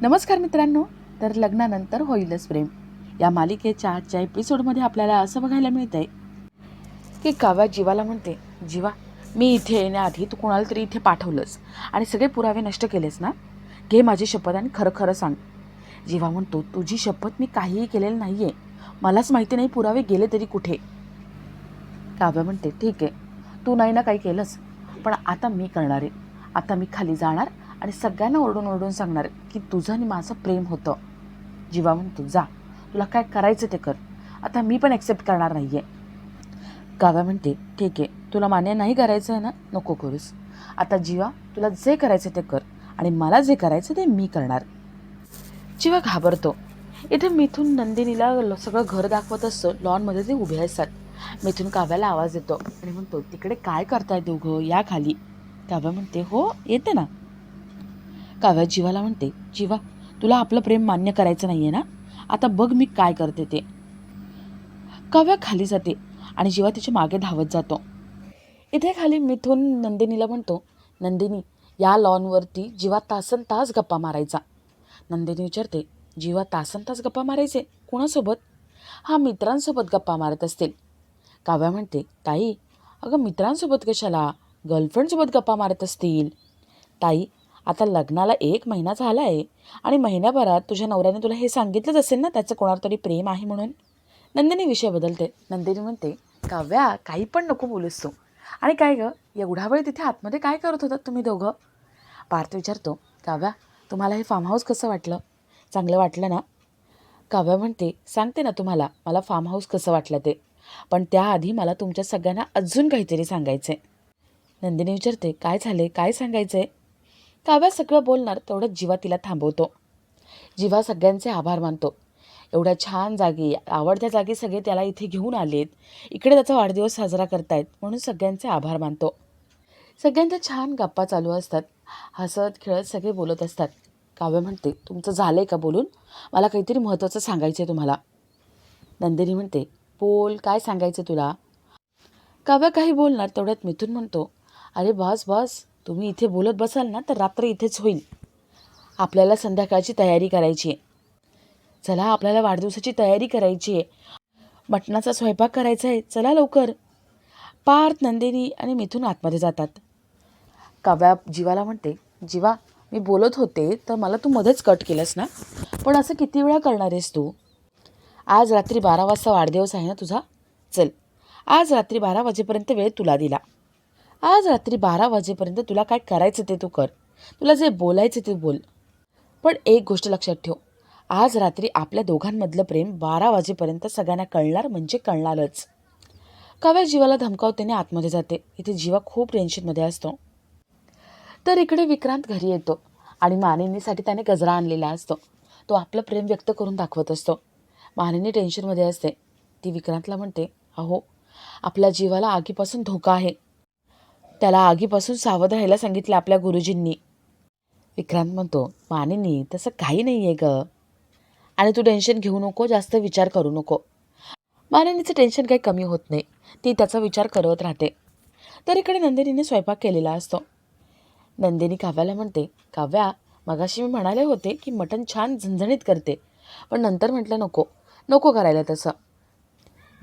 नमस्कार मित्रांनो तर लग्नानंतर होईलच प्रेम. या मालिकेच्या आजच्या एपिसोडमध्ये आपल्याला असं बघायला मिळतंय की काव्या जीवाला म्हणते जीवा मी इथे येण्याआधी तू कोणाला तरी इथे पाठवलंस आणि सगळे पुरावे नष्ट केलेस ना? घे माझी शपथ आणि खरं खरं सांग. जीवा म्हणतो तुझी शपथ मी काहीही केलेलं नाही आहे मलाच माहिती नाही पुरावे गेले तरी कुठे. काव्या म्हणते ठीक आहे तू नाही ना काही केलंस पण आता मी करणार आहे. आता मी खाली जाणार आणि सगळ्यांना ओरडून ओरडून सांगणार की तुझं आणि माझं प्रेम होतं. जीवा म्हणतो जा तुला काय करायचं ते कर. आता मी पण ॲक्सेप्ट करणार नाही आहे काव्या म्हणते ठीक आहे तुला मान्य नाही करायचं आहे ना? नको करूस. आता जीवा तुला जे करायचं ते कर आणि मला जे करायचं ते मी करणार. जीवा घाबरतो. इथे मिथून नंदिनीला ल- सगळं घर दाखवत असतं. लॉनमध्ये ते उभे असतात. मिथून काव्याला आवाज येतो आणि म्हणतो तिकडे काय करताय दोघं? या खाली. काव्या म्हणते हो येते ना. काव्या जीवाला म्हणते जीवा तुला आपलं प्रेम मान्य करायचं नाही आहे ना? आता बघ मी काय करते ते. काव्या खाली जाते आणि जीवा तिच्यामागे धावत जातो. इथे खाली मिथून नंदिनीला म्हणतो नंदिनी या लॉनवरती जीवा तासन तास गप्पा मारायचा. नंदिनी विचारते जीवा तासन तास गप्पा मारायचे? कोणासोबत? हा मित्रांसोबत गप्पा मारत असतील. काव्या म्हणते ताई अगं मित्रांसोबत कशाला? गर्लफ्रेंडसोबत गप्पा मारत असतील. ताई आता लग्नाला एक महिना झाला आहे आणि महिन्याभरात तुझ्या नवऱ्याने तुला हे सांगितलंच असेल ना त्याचं कोणावर तरी प्रेम आहे म्हणून? नंदिनी विषय बदलते. नंदिनी म्हणते काव्या काही पण नको बोलूस तू. आणि काय गं एवढा वेळ तिथे आतमध्ये काय करत होतात तुम्ही दोघं? पार्थ विचारतो काव्या तुम्हाला हे फार्म हाऊस कसं वाटलं? चांगलं वाटलं ना. काव्या म्हणते सांगते ना तुम्हाला मला फार्म हाऊस कसं वाटलं ते. पण त्याआधी मला तुमच्या सगळ्यांना अजून काहीतरी सांगायचं आहे नंदिनी विचारते काय झाले? काय सांगायचं आहे काव्या सगळं बोलणार तेवढंच जीवा तिला थांबवतो. जीवा सगळ्यांचे आभार मानतो. एवढ्या छान जागी आवडत्या जागी सगळे त्याला इथे घेऊन आलेत. इकडे त्याचा वाढदिवस साजरा करतायत म्हणून सगळ्यांचे आभार मानतो. सगळ्यांच्या छान गप्पा चालू असतात. हसत खेळत सगळे बोलत असतात. काव्य म्हणते तुमचं झालं आहे का बोलून? मला काहीतरी महत्त्वाचं सांगायचं आहे तुम्हाला. नंदिनी म्हणते बोल काय सांगायचं तुला? काव्य काही बोलणार तेवढ्यात मिथून म्हणतो अरे बस बस तुम्ही इथे बोलत बसाल ना तर रात्र इथेच होईल. आपल्याला संध्याकाळची तयारी करायची आहे. चला आपल्याला वाढदिवसाची तयारी करायची आहे. मटणाचा स्वयंपाक करायचा आहे. चला लवकर. पार्थ नंदिनी आणि मिथून आतमध्ये जातात. काव्या जीवाला म्हणते जीवा मी बोलत होते तर मला तू मध्येच कट केलंस ना? पण असं किती वेळा करणार आहेस तू? आज रात्री बारा वाजता वाढदिवस आहे ना तुझा? चल. आज रात्री बारा वाजेपर्यंत वेळ तुला दिला. आज रात्री बारा वाजेपर्यंत तुला काय करायचं ते तू कर. तुला जे बोलायचं ते बोल. पण एक गोष्ट लक्षात ठेव. आज रात्री आपल्या दोघांमधलं प्रेम बारा वाजेपर्यंत सगळ्यांना कळणार म्हणजे कळणारच. काव्या जीवाला धमकावतेने आतमध्ये जाते. इथे जीवा खूप टेन्शनमध्ये असतो. तर इकडे विक्रांत घरी येतो आणि मानिनीसाठी त्याने गजरा आणलेला असतो. तो आपलं प्रेम व्यक्त करून दाखवत असतो. मानिनी टेन्शनमध्ये असते. ती विक्रांतला म्हणते अहो आपल्या जीवाला आगीपासून धोका आहे. त्याला आगीपासून सावध राहायला सांगितलं आपल्या गुरुजींनी. विक्रांत म्हणतो मानिनी तसं काही नाही आहे ग. आणि तू टेन्शन घेऊ नको जास्त विचार करू नको. मानिनीचं टेन्शन काही कमी होत नाही. ती त्याचा विचार करत राहते. तर इकडे नंदिनीने स्वयंपाक केलेला असतो. नंदिनी काव्याला म्हणते काव्या मगाशी मी म्हणाले होते की मटण छान झणझणीत करते पण नंतर म्हटलं नको नको करायला तसं.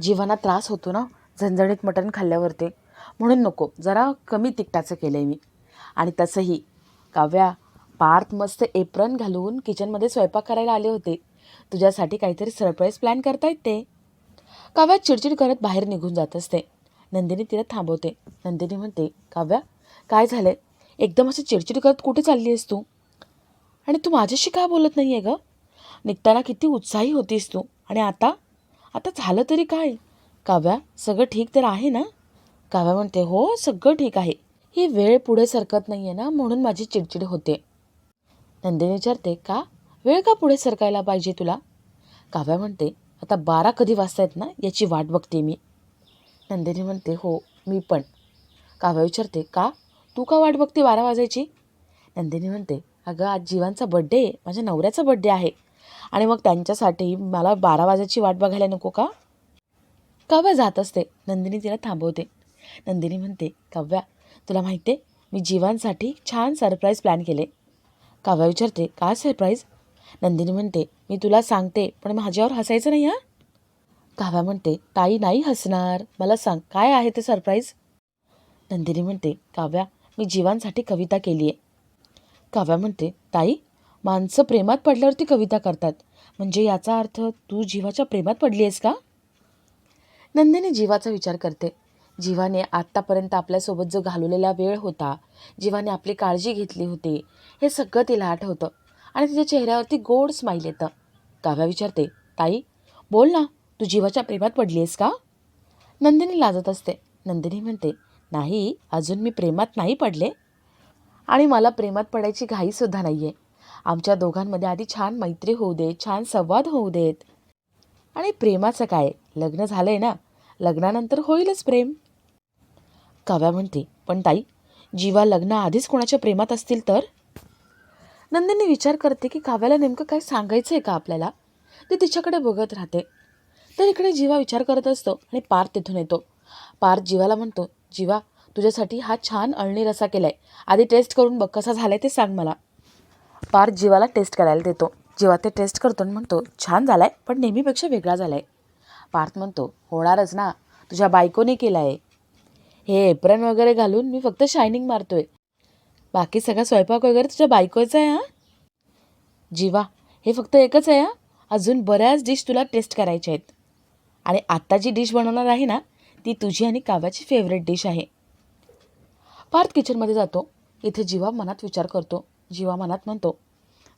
जीवाना त्रास होतो ना झणझणीत मटण खाल्ल्यावरती. म्हणून नको जरा कमी तिखटाचं केलं आहे मी. आणि तसंही काव्या पार्थ मस्त एप्रन घालून किचनमध्ये स्वयंपाक करायला आले होते. तुझ्यासाठी काहीतरी सरप्राईज प्लॅन करतायत ते. काव्या चिडचिड करत बाहेर निघून जात असते. नंदिनी तिला थांबवते. नंदिनी म्हणते काव्या काय झालं आहे एकदम असं चिडचिड करत कुठे चालली आहेस तू? आणि तू माझ्याशी का बोलत नाही आहे गं? निघताना किती उत्साही होतीस तू. आणि आता? आता झालं तरी काय? काव्या सगळं ठीक तर आहे ना? काव्या म्हणते हो सगळं ठीक आहे. ही वेळ पुढे सरकत नाही आहे ना म्हणून माझी चिडचिड होते. नंदिनी विचारते का? वेळ का पुढे सरकायला पाहिजे तुला? काव्या म्हणते आता बारा कधी वाजतायत ना याची वाट बघते मी. नंदिनी म्हणते हो मी पण. काव्या विचारते का? तू का वाट बघते बारा वाजायची? नंदिनी म्हणते अगं आज जीवांचा बड्डे आहे माझ्या नवऱ्याचा बड्डे आहे. आणि मग त्यांच्यासाठी मला बारा वाजायची वाट बघायला नको का? काव्या जात असते. नंदिनी तिला थांबवते. नंदिनी म्हणते काव्या तुला माहिती आहे मी जीवांसाठी छान सरप्राईज प्लॅन केले. काव्या विचारते काय सरप्राईज नंदिनी म्हणते मी तुला सांगते पण माझ्यावर हसायचं नाही हां? काव्या म्हणते ताई नाही हसणार मला सांग काय आहे ते सरप्राईज नंदिनी म्हणते काव्या मी जीवांसाठी कविता केली आहे काव्या म्हणते ताई माणसं प्रेमात पडल्यावरती कविता करतात म्हणजे याचा अर्थ तू जीवाच्या प्रेमात पडली आहेस का? नंदिनी जीवाचा विचार करते जीवाने आत्तापर्यंत आपल्यासोबत जो घालवलेला वेळ होता जीवाने आपली काळजी घेतली होती हे सगळं तिला आठवतं. आणि तिच्या चेहऱ्यावरती गोड स्माईल येतं. काव्या विचारते ताई बोल ना तू जीवाच्या प्रेमात पडली आहेस का? नंदिनी लाजत असते. नंदिनी म्हणते नाही अजून मी प्रेमात नाही पडले. आणि मला प्रेमात पडायची घाईसुद्धा नाही आहे आमच्या दोघांमध्ये आधी छान मैत्री होऊ देत छान संवाद होऊ देत. आणि प्रेमाचं काय? लग्न झालं आहे ना? लग्नानंतर होईलच प्रेम. काव्या म्हणते पण ताई जीवा लग्नाआधीच कोणाच्या प्रेमात असतील तर? नंदिनी विचार करते की काव्याला नेमकं काय सांगायचं आहे का आपल्याला? ते तिच्याकडे बघत राहते. तर इकडे जीवा विचार करत असतो आणि पार्थ तिथून येतो. पार्थ जीवाला म्हणतो जीवा तुझ्यासाठी हा छान अळणी रसा केला आहे आधी टेस्ट करून बघ कसा झाला आहे ते सांग मला. पार्थ जीवाला टेस्ट करायला देतो. जीवा ते टेस्ट करतो आणि म्हणतो छान झाला आहे पण नेहमीपेक्षा वेगळा झाला आहे पार्थ म्हणतो होणारच ना. तुझ्या बायकोने केला आहे हे एप्रन वगैरे घालून मी फक्त शायनिंग मारतोय. बाकी सगळा स्वयंपाक वगैरे तुझ्या बायकोचा आहे हा? जीवा हे फक्त एकच आहे हा? अजून बऱ्याच डिश तुला टेस्ट करायच्या आहेत. आणि आत्ता जी डिश बनवणार आहे ना ती तुझी आणि काव्याची फेवरेट डिश आहे. पार्थ किचनमध्ये जातो. इथे जीवा मनात विचार करतो. जीवा मनात म्हणतो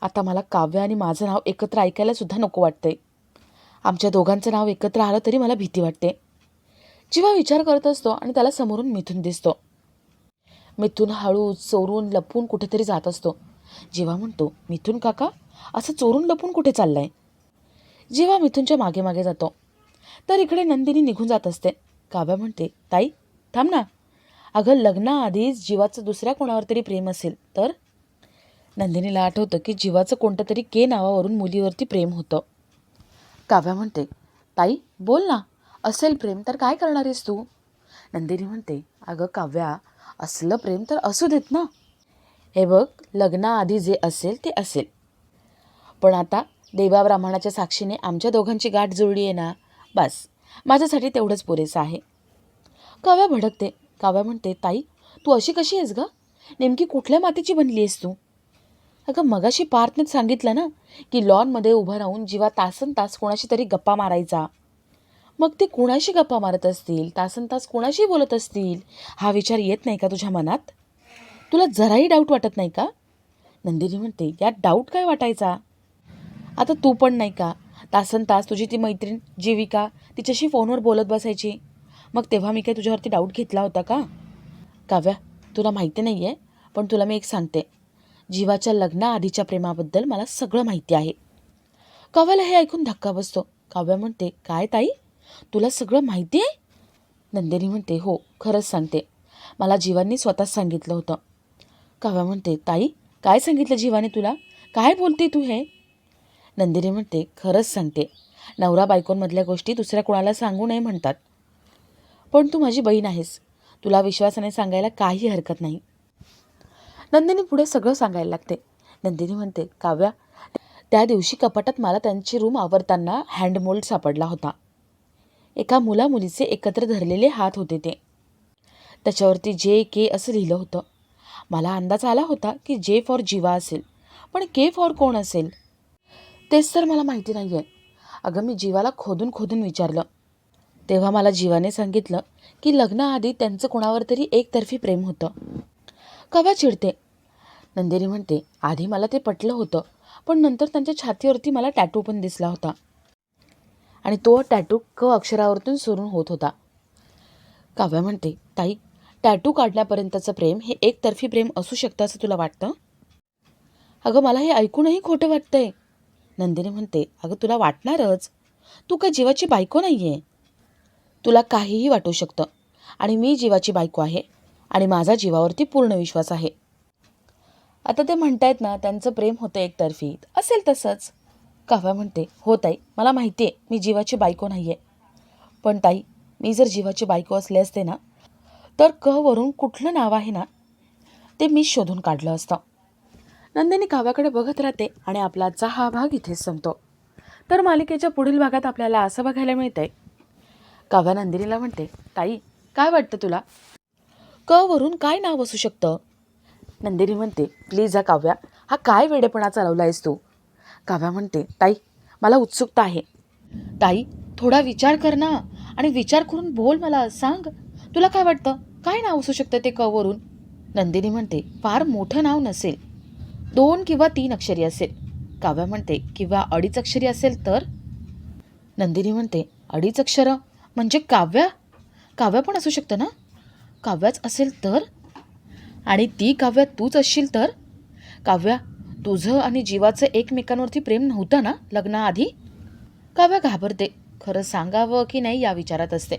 आता मला काव्य आणि माझं नाव एकत्र ऐकायला सुद्धा नको वाटतंय. आमच्या दोघांचं नाव एकत्र आलं तरी मला भीती वाटते. जेव्हा विचार करत असतो आणि त्याला समोरून मिथून दिसतो. मिथून हळू चोरून लपून कुठेतरी जात असतो. जेव्हा म्हणतो मिथून काका असं चोरून लपून कुठे चाललाय? जेव्हा मिथूनच्या मागे मागे जातो. तर इकडे नंदिनी निघून जात असते. काव्या म्हणते ताई थांब ना. अगं लग्नाआधीच जीवाचं दुसऱ्या कोणावर तरी प्रेम असेल तर? नंदिनीला आठवतं की जीवाचं कोणतं तरी के नावावरून मुलीवरती प्रेम होतं. काव्या म्हणते ताई बोल ना. असेल प्रेम तर काय करणार आहेस तू? नंदिनी म्हणते अगं काव्या असलं प्रेम तर असू देत ना. हे बघ लग्नाआधी जे असेल ते असेल. पण आता देवा ब्राह्मणाच्या साक्षीने आमच्या दोघांची गाठ जुळली आहे ना बस. माझ्यासाठी तेवढंच पुरेसं आहे. काव्या भडकते. काव्या म्हणते ताई तू अशी कशी आहेस ग? नेमकी कुठल्या मातीची बनली आहेस तू? अगं मगाशी पार्थनेच सांगितलं ना की लॉनमध्ये उभं राहून जीवा तासन तास कोणाशी तरी गप्पा मारायचा. मग ते कुणाशी गप्पा मारत असतील? तासन तास कुणाशी बोलत असतील? हा विचार येत नाही का तुझ्या मनात? तुला जराही डाऊट वाटत नाही का? नंदिनी म्हणते यात डाऊट काय वाटायचा? आता तू पण नाही का? तासन तास तुझी ती मैत्रीण जीविका तिच्याशी फोनवर बोलत बसायची. मग तेव्हा मी काय तुझ्यावरती डाऊट घेतला होता का? काव्या तुला माहिती नाही आहे पण तुला मी एक सांगते. जीवाच्या लग्नाआधीच्या प्रेमाबद्दल मला सगळं माहिती आहे. काव्याला हे ऐकून धक्का बसतो. काव्या म्हणते काय ताई? तुला सगळं माहिती आहे? नंदिनी म्हणते हो खरंच सांगते. मला जीवांनी स्वतःच सांगितलं होतं. काव्या म्हणते ताई काय सांगितलं जीवाने तुला? काय बोलते तू हे? नंदिनी म्हणते खरंच सांगते. नवरा बायकोंमधल्या गोष्टी दुसऱ्या कोणाला सांगू नये म्हणतात. पण तू माझी बहीण आहेस. तुला विश्वासाने सांगायला काही हरकत नाही. नंदिनी पुढे सगळं सांगायला लागते. नंदिनी म्हणते काव्या त्या दिवशी कपाटात मला त्यांची रूम आवरताना हँडमोल्ड सापडला होता. एका मुला मुलीचे एकत्र धरलेले हात होते ते. त्याच्यावरती जे के असं लिहिलं होतं. मला अंदाज आला होता की जे फॉर जीवा असेल पण के फॉर कोण असेल? तेच तर मला माहिती नाही आहे अगं मी जीवाला खोदून खोदून विचारलं. तेव्हा मला जीवाने सांगितलं की लग्नाआधी त्यांचं कोणावर तरी एकतर्फी प्रेम होतं. कवा चिडते? नंदिनी म्हणते आधी मला ते पटलं होतं पण नंतर त्यांच्या छातीवरती मला टॅटू पण दिसला होता. आणि तो टॅटू क अक्षरावरतून सुरू होत होता. काव्या म्हणते ताई टॅटू काढण्यापर्यंतचं प्रेम हे एकतर्फी प्रेम असू शकतं असं तुला वाटतं? अगं मला हे ऐकूनही खोटं वाटतंय. नंदिनी म्हणते अगं तुला वाटणारच. तू काय जीवाची बायको नाही आहे तुला काहीही वाटू शकतं. आणि मी जीवाची बायको आहे. आणि माझा जीवावरती पूर्ण विश्वास आहे. आता ते म्हणतायत ना त्यांचं प्रेम होतं एकतर्फी. असेल तसंच. काव्या म्हणते हो ताई मला माहिती आहे मी जीवाची बायको नाही आहे पण ताई मी जर जीवाची बायको असले असते ना तर क वरून कुठलं नाव आहे ना ते मी शोधून काढलं असतं. नंदिनी काव्याकडे बघत राहते आणि आपला आजचा हा भाग इथेच संपतो. तर मालिकेच्या पुढील भागात आपल्याला असं बघायला मिळतंय. काव्या नंदिनीला म्हणते ताई काय वाटतं तुला? क वरून काय नाव असू शकतं? नंदिनी म्हणते प्लीज हा काव्या हा काय वेडेपणा चालवला आहेस तू? काव्या म्हणते ताई मला उत्सुकता आहे. ताई थोडा विचार कर ना आणि विचार करून बोल मला सांग. तुला काय वाटतं? काय नाव असू शकतं ते कवरून नंदिनी म्हणते फार मोठं नाव नसेल. दोन किंवा तीन अक्षरी असेल. काव्या म्हणते किंवा अडीच अक्षरी असेल तर? नंदिनी म्हणते अडीच अक्षरं? म्हणजे काव्या? काव्या पण असू शकतं ना? काव्याच असेल तर? आणि ती काव्या तूच असशील तर? काव्या तुझं आणि जीवाचं एकमेकांवरती प्रेम नव्हतं ना लग्नाआधी? काव्या घाबरते? खरं सांगावं की नाही या विचारात असते.